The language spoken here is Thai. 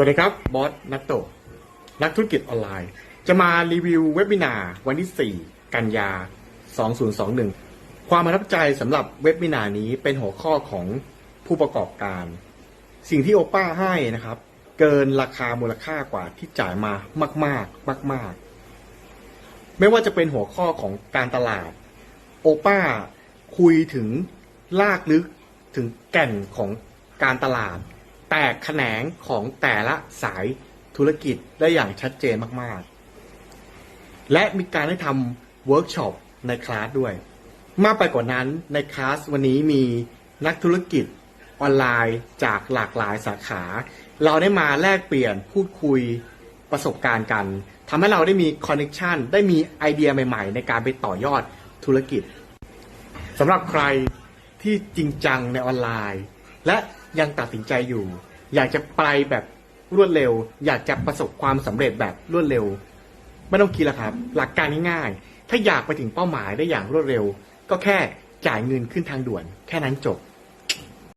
สวัสดีครับ บอสนัตโตนักธุรกิจออนไลน์ จะมารีวิวเว็บ i นาวันที่ 4 กันยา 2021 ความประทับใจสำหรับเว็บ i นานี้เป็นหัวข้อของผู้ประกอบการ สิ่งที่โอป้าให้นะครับ เกินราคามูลค่ากว่าที่จ่ายมามาก ๆ มาก ๆ ไม่ว่าจะเป็นหัวข้อของการตลาด โอป้าคุยถึงลากลึกถึงแก่นของการตลาด แตกแขนงของแต่ละสายธุรกิจได้อย่างชัดเจนมากๆ และมีการได้ทำเวิร์กช็อปในคลาสด้วย มากไปกว่านั้นในคลาสวันนี้มีนักธุรกิจออนไลน์จากหลากหลายสาขา เราได้มาแลกเปลี่ยนพูดคุยประสบการณ์กันทำให้เราได้มีคอนเน t ชันได้มีไอเดียใหม่ ๆ ในการไปต่อยอดธุรกิจสำหรับใครที่จริงจังในออนไลน์ และ ยังตัดสินใจอยู่ อยากจะไปแบบรวดเร็ว อยากจะประสบความสำเร็จแบบรวดเร็ว ไม่ต้องคิดละครับ หลักการง่ายๆถ้าอยากไปถึงเป้าหมายได้อย่างรวดเร็ว ก็แค่จ่ายเงินขึ้นทางด่วน แค่นั้นจบ